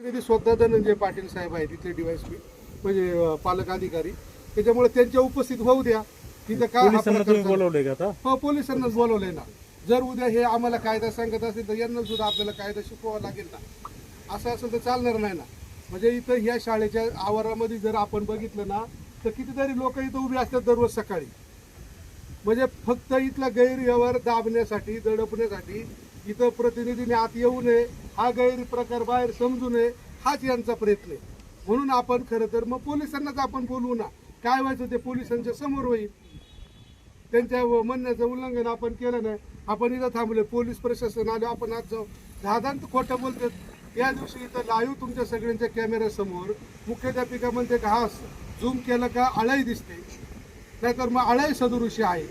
प्रतिनिधी स्वतः धनंजय पाटील साहेब आहेत तिथले डीवायसपी म्हणजे पालक अधिकारी त्याच्यामुळे त्यांच्या उपस्थित होऊ द्या. तिथं का पोलिसांना प्रकार तुम्ही चालू- बोलवलंय का आता? हो पोलिसांनाच बोलवलंय ना. जर उद्या हे आम्हाला कायदा सांगत असेल तर यांना सुद्धा आपल्याला कायदा शिकवावा लागेल ना. असं असेल तर चालणार नाही ना. म्हणजे इथं ह्या शाळेच्या आवारामध्ये जर आपण बघितलं ना तर कितीतरी लोक इथं उभी असतात दररोज सकाळी. म्हणजे फक्त इथला गैरव्यवहार दाबण्यासाठी दडपण्यासाठी इथं प्रतिनिधीने आत येऊ नये. हा गैरप्रकार बाहेर समजू नये हाच यांचा प्रयत्न आहे. म्हणून आपण खरं तर मग पोलिसांनाच आपण बोलवू ना. काय व्हायचं ते पोलिसांच्या समोर होईल. त्यांच्या म्हणण्याचं उल्लंघन आपण केलं नाही. आपण इथं थांबलो पोलीस प्रशासन आलो आपण आज जाऊ. दादांत खोटं बोलतात. या दिवशी इथं लाईव्ह तुमच्या सगळ्यांच्या कॅमेऱ्यासमोर मुख्याध्यापिका म्हणते का झूम केलं का अळाई दिसते. नाहीतर मग अळाई सदृशी आहे.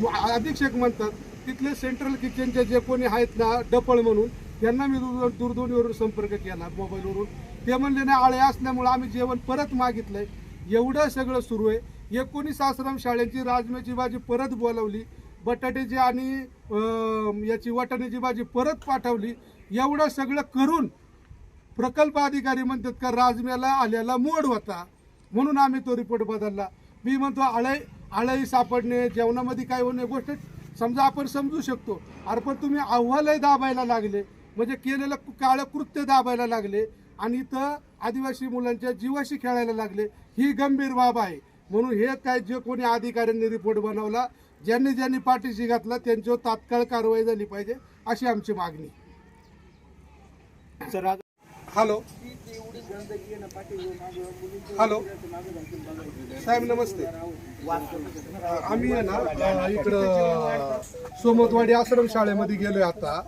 मग अधीक्षक म्हणतात तिथले सेंट्रल किचनचे जे कोणी आहेत ना डपळ म्हणून त्यांना मी दूर- दूरध्वनीवरून संपर्क केला मोबाईलवरून. ते म्हणले नाही आळे असल्यामुळे आम्ही जेवण परत मागितलंय. एवढं सगळं सुरू आहे. एकोणीस आश्रम शाळेची राजम्याची भाजी परत बोलावली. बटाट्याची आणि याची वाटाण्याची भाजी परत पाठवली. एवढं सगळं करून प्रकल्प अधिकारी म्हणतात का राजम्याला आल्याला मोड होता. म्हणून आम्ही तो रिपोर्ट बदलला. मी म्हणतो आळई आळई सापडणे जेवणामध्ये काय होणे गोष्ट समजा आपण समजू शकतो. अरे पण तुम्ही अहवालही दाबायला लागले. म्हणजे केलेलं काळं कृत्य दाबायला लागले आणि इथं आदिवासी मुलांच्या जीवाशी खेळायला लागले. ही गंभीर बाब आहे. म्हणून हे काय जे कोणी अधिकाऱ्यांनी रिपोर्ट बनवला ज्यांनी ज्यांनी पाठीशी घातला त्यांच्यावर तात्काळ कारवाई झाली पाहिजे अशी आमची मागणी. हॅलो. हॅलो. साहेब नमस्ते. आम्ही आहे ना इकडं सोमतवाडी आश्रम शाळेमध्ये गेलोय आता.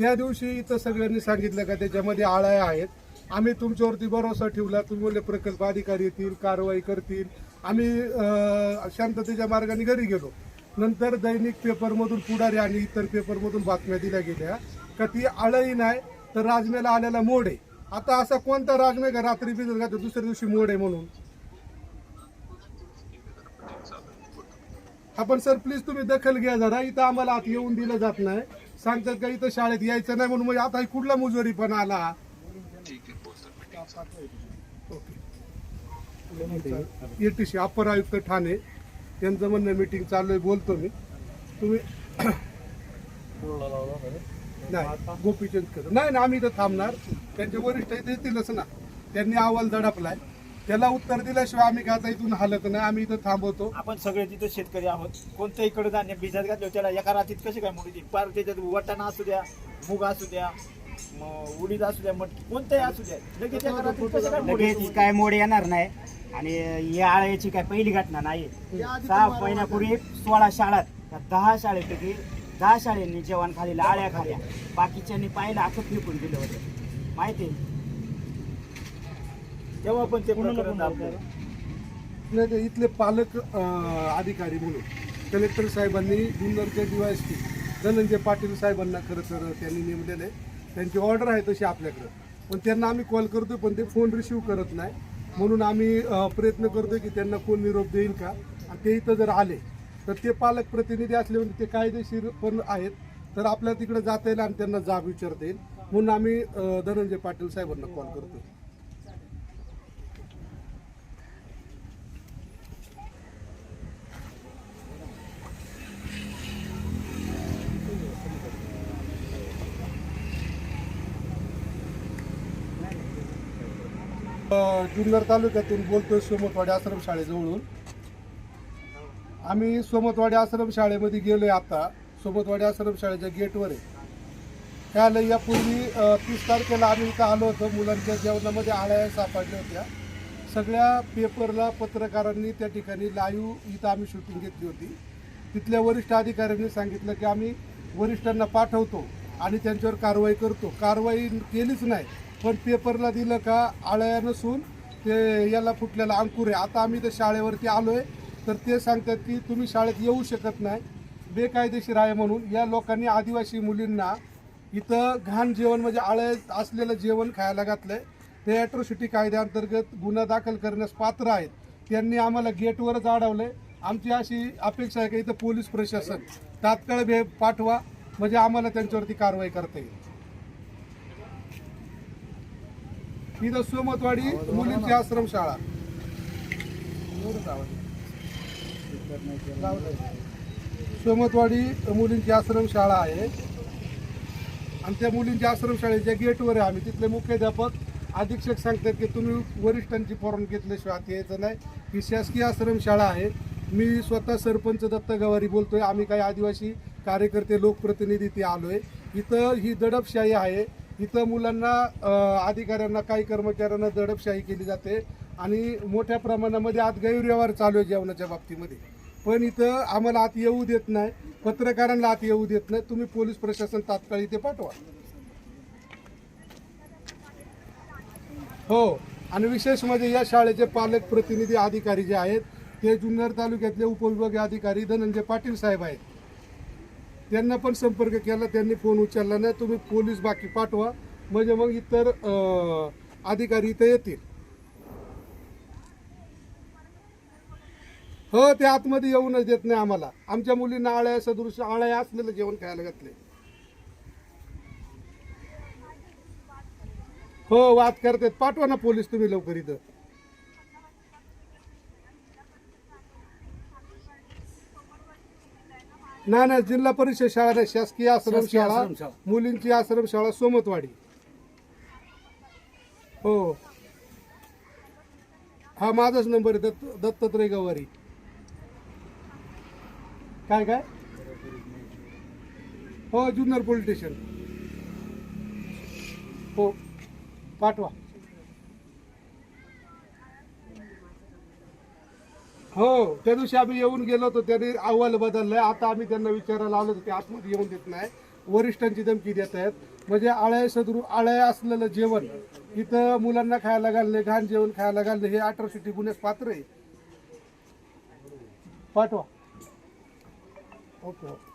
त्या दिवशी इथं सगळ्यांनी सांगितलं का त्याच्यामध्ये आळ्या आहेत. आम्ही तुमच्यावरती भरोसा ठेवला. तुम्ही बोलले प्रकल्प अधिकारी येतील कारवाई करतील. आम्ही शांततेच्या मार्गाने घरी गेलो. नंतर दैनिक पेपरमधून पुढारी आणि इतर पेपरमधून बातम्या दिल्या गेल्या का ती आळही नाही तर राजम्याला आलेला मोड आहे. आता असा कोणता राजमे का रात्री भिजत घालतो दुसऱ्या दिवशी मोड आहे म्हणून? आपण सर प्लीज तुम्ही दखल घ्या जरा. इथं आम्हाला आत येऊन दिलं जात नाही. सांगतात का इथं शाळेत यायचं नाही म्हणून म्हणजे आता हे कुठला मुजोरी पण आला? एटीसी अप्पर आयुक्त ठाणे त्यांचं म्हणणं मीटिंग चालू आहे बोलतो मी. तुम्ही नाही गोपीचंद नाही ना आम्ही इथं थांबणार. त्यांचे वरिष्ठ इथे येतीलच ना. त्यांनी अहवाल दडपलाय. त्याला उत्तर दिल्याशिवाय आम्ही काय आता इथून हालत नाही आम्ही इथं थांबवतो. आपण सगळे तिथे शेतकरी आहोत. कोणत्याही इकडे धान्य भिजत घातलं त्याला एका रात्रीत कशी काय मोडी पार त्याच्यात वाटाणा असू द्या मूग असू द्या म- उडीद असू द्या मटकी कोणत्याही असू द्या लगेच एका रात्रीत कसं काय मोडी लगेच काय मोड येणार नाही. आणि या आळ्याची काय पहिली घटना नाही. सहा महिन्यापूर्वी सोळा शाळात त्या दहा शाळेपैकी दहा शाळेंनी जेवण खाल्लेलं आळ्या खाल्या बाकीच्यांनी पाहिलं असं फेकून दिलं होतं. माहिती आहे? तेव्हा पण ते प्रकरण दाबलं. नाही ते इथले पालक अं, अधिकारी म्हणून कलेक्टर साहेबांनी जुन्नरच्या डीवायसपी धनंजय पाटील साहेबांना खरं तर त्यांनी नेमलेले त्यांची ऑर्डर आहे तशी आपल्याकडं. पण त्यांना आम्ही कॉल करतो पण ते फोन रिसिव्ह करत नाही. म्हणून आम्ही अं, प्रयत्न करतो की त्यांना कोण निरोप देईल का? आणि ते इथं जर आले तर ते पालक प्रतिनिधी असल्यावर ते कायदेशीर पण आहेत. तर आपल्याला तिकडे जाता येईल आणि त्यांना जाब विचारता येईल. म्हणून आम्ही अं, धनंजय पाटील साहेबांना कॉल करतो जुन्नर तालुक्यातून बोलतोय सोमतवाडी आश्रम शाळेजवळून. आम्ही सोमतवाडी आश्रम शाळेमध्ये गेलोय आता. सोमतवाडी आश्रम शाळेच्या गेटवर आहे. त्याला यापूर्वी तीस तारखेला आम्ही इथं आलो होतो. मुलांच्या जेवणामध्ये आळ्या सापडल्या होत्या. सगळ्या पेपरला पत्रकारांनी त्या ठिकाणी लाईव्ह इथं आम्ही शूटिंग घेतली होती. तिथल्या वरिष्ठ अधिकाऱ्यांनी सांगितलं की आम्ही वरिष्ठांना पाठवतो. आणि त्यांच्यावर कारवाई करतो. कारवाई केलीच नाही. पण पेपरला दिलं का आळ्या नसून ते याला फुटलेला अंकुर आहे. आता आम्ही त्या शाळेवरती आलो आहे तर ते सांगतात की तुम्ही शाळेत येऊ शकत नाही. बेकायदेशीर आहे म्हणून या लोकांनी आदिवासी मुलींना इथं घाण जेवण म्हणजे आळ्या असलेलं जेवण खायला घातलं आहे ते ॲट्रोसिटी कायद्याअंतर्गत गुन्हा दाखल करण्यास पात्र आहेत. त्यांनी आम्हाला गेटवरच अडवलंय आमची अशी अपेक्षा आहे की इथं पोलीस प्रशासन तात्काळ भे पाठवा. म्हणजे आम्हाला त्यांच्यावरती कारवाई करता येईल. इथं सोमतवाडी मुलींची आश्रमशाळा. सोमतवाडी मुलींची आश्रमशाळा आहे. आणि त्या मुलींच्या आश्रमशाळेच्या गेटवर आहे आम्ही. तिथले मुख्याध्यापक अधीक्षक सांगतात की तुम्ही वरिष्ठांची फॉर्म घेतल्याशिवाय आत यायचं नाही. ही शासकीय आश्रमशाळा आहे. मी स्वतः सरपंच दत्त गवारी बोलतोय. आम्ही काही आदिवासी कार्यकर्ते लोकप्रतिनिधी ते आलोय. इथं ही दडपशाही आहे. इथं मुलांना अधिकाऱ्यांना काही कर्मचाऱ्यांना दडपशाही केली जाते आणि मोठ्या प्रमाणामध्ये आत गैरव्यवहार चालू आहे जेवणाच्या बाबतीमध्ये. पण इथं आम्हाला आत येऊ देत नाही. पत्रकारांना आत येऊ देत नाही. तुम्ही पोलीस प्रशासन तात्काळ इथे पाठवा. हो. आणि विशेष म्हणजे या शाळेचे पालक प्रतिनिधी अधिकारी जे आहेत ते जुन्नर तालुक्यातले उपविभागीय अधिकारी धनंजय पाटील साहेब आहेत. त्यांना पण संपर्क केला त्यांनी फोन उचलला नाही. तुम्ही पोलीस बाकी पाठवा. म्हणजे मग इतर अधिकारी इथं येतील. हो ते आतमध्ये येऊनच देत नाही आम्हाला. आमच्या मुलींना आळ्या सदृश आळ्या असलेलं जेवण खायला घातले. हो वाद करतात. पाठवा ना पोलीस तुम्ही लवकर इथं. नाही नाही जिल्हा परिषद शाळा नाही शासकीय आश्रम शाळा. मुलींची आश्रम शाळा सोमतवाडी. हो. हा माझाच नंबर आहे दत्त दत्तात्रय गवारी. काय काय? हो जुन्नर पोलीस स्टेशन. हो पाठवा. हो त्या दिवशी आम्ही येऊन गेलो होतो त्यांनी अहवाल बदललाय. आता आम्ही त्यांना विचारायला आलो होतो ते आतमध्ये येऊन देत नाही. वरिष्ठांची धमकी देत आहेत. म्हणजे आळ्या सदरू आळ्या असलेलं जेवण इथं मुलांना खायला घालणे घाण जेवण खायला घालणे हे अट्रॉसिटी गुन्ह्यास पात्र आहे. पाठवा. Okay okay.